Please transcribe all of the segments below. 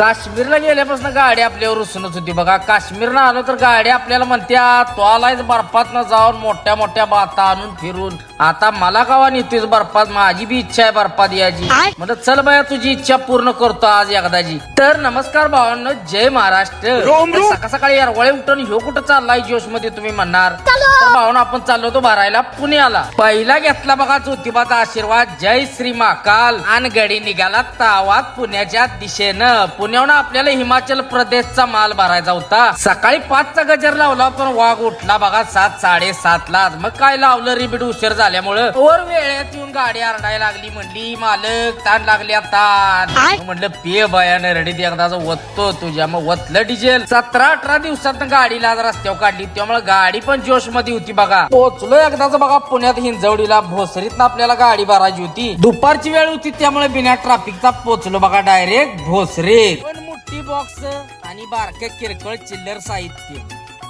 काश्मीरला गेल्यापासून गाडी आपल्यावर रुसूनच होती बघा. काश्मीरनं आलो तर गाडी आपल्याला म्हणत्या तो आलायच बर्फात जाऊन मोठ्या मोठ्या बाता आणून फिरून. आता मला गावा नेतोय बर्फात माझी बी इच्छा आहे बर्फात याची म्हणलं चल बाया तुझी इच्छा पूर्ण करतो आज एकदाची. तर नमस्कार भावांनो जय महाराष्ट्र. सकाळ सकाळी यारवळे उठून ह्यो कुठं चाललाय जोशमध्ये तुम्ही म्हणणार? तर भावांनो आपण चाललो होतो भरायला पुण्याला. पहिला घेतला बघा ज्योतिबाचा आशीर्वाद. जय श्री महाकाल. आणि गडी निघाला तावात पुण्याच्या दिशेनं. पुण्याहून आपल्याला हिमाचल प्रदेशचा माल भरायचा होता. सकाळी पाचचा गजर लावला पण वाघ उठला बघा सात साडेसात ला. मग काय लावलं? रिबीट उशीर झाल्यामुळं वर वेळेत येऊन गाडी आरडायला लागली. म्हणली मालक ताण लागली आता. म्हणलं पे बयान रेडी एकदाच वततो तुझ्या. मग वतलं डिझेल. सतरा अठरा दिवसात गाडीला रस्त्यावर काढली. त्यामुळे गाडी पण जोशमध्ये होती बघा. पोचलो एकदाच बघा पुण्यात हिंजवडीला भोसरीत आपल्याला गाडी भरायची होती. दुपारची वेळ होती त्यामुळे बिना ट्रॅफिकचा पोचलो बघा डायरेक्ट भोसरीत. पण बॉक्स आणि बारक किरकोळ चिल्लर साहित्य.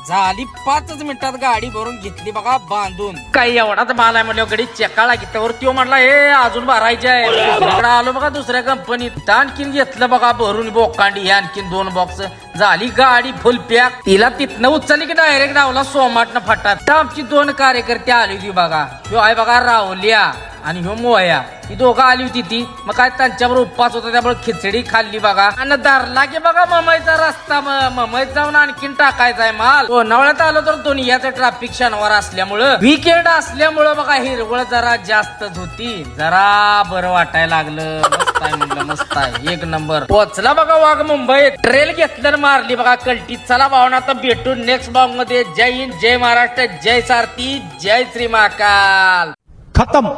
झाली पाचच मिनिटात गाडी भरून घेतली बघा बांधून. काही एवढाच माल आहे म्हणलं गडी चेकाळा घेतल्यावर त्यावर तो म्हटला हे अजून भरायचे आहे. दुसरीकडे आलो बघा दुसऱ्या कंपनीत आणखीन घेतलं बघा भरून बोकांडी. हे आणखीन दोन बॉक्स झाली गाडी फुल पॅक तिला तिथनं उचलली की डायरेक्ट डावला सोमाटनं फटात. आमची दोन कार्यकर्ते आली होती बघा. तो आहे बघा राहुल्या आणि ह्यो मोया ही दोघं आली होती ती. मग काय त्यांच्यावर उपवास होता त्यामुळे खिचडी खाल्ली बघा. आणि धरला की बघा ममईचा रस्ता ममईत जाऊन आणखीन टाकायचा आहे माल. लोणावळ्यात आलो तर दोन्ही याचं ट्रॅफिक शनिवार असल्यामुळं. विकेंड असल्यामुळं बघा हिरवळ जरा जास्तच होती. जरा बरं वाटायला लागलं. मस्त आहे म्हणलं मस्त आहे. एक नंबर. पोचला बघा वाघ मुंबईत. ट्रेल घेतलं मारली बघा कल्टी. चला भावना आता भेटू नेक्स्ट बॉगमध्ये. जय हिंद जय महाराष्ट्र जय सारथी जय श्री महाकाल. खतम.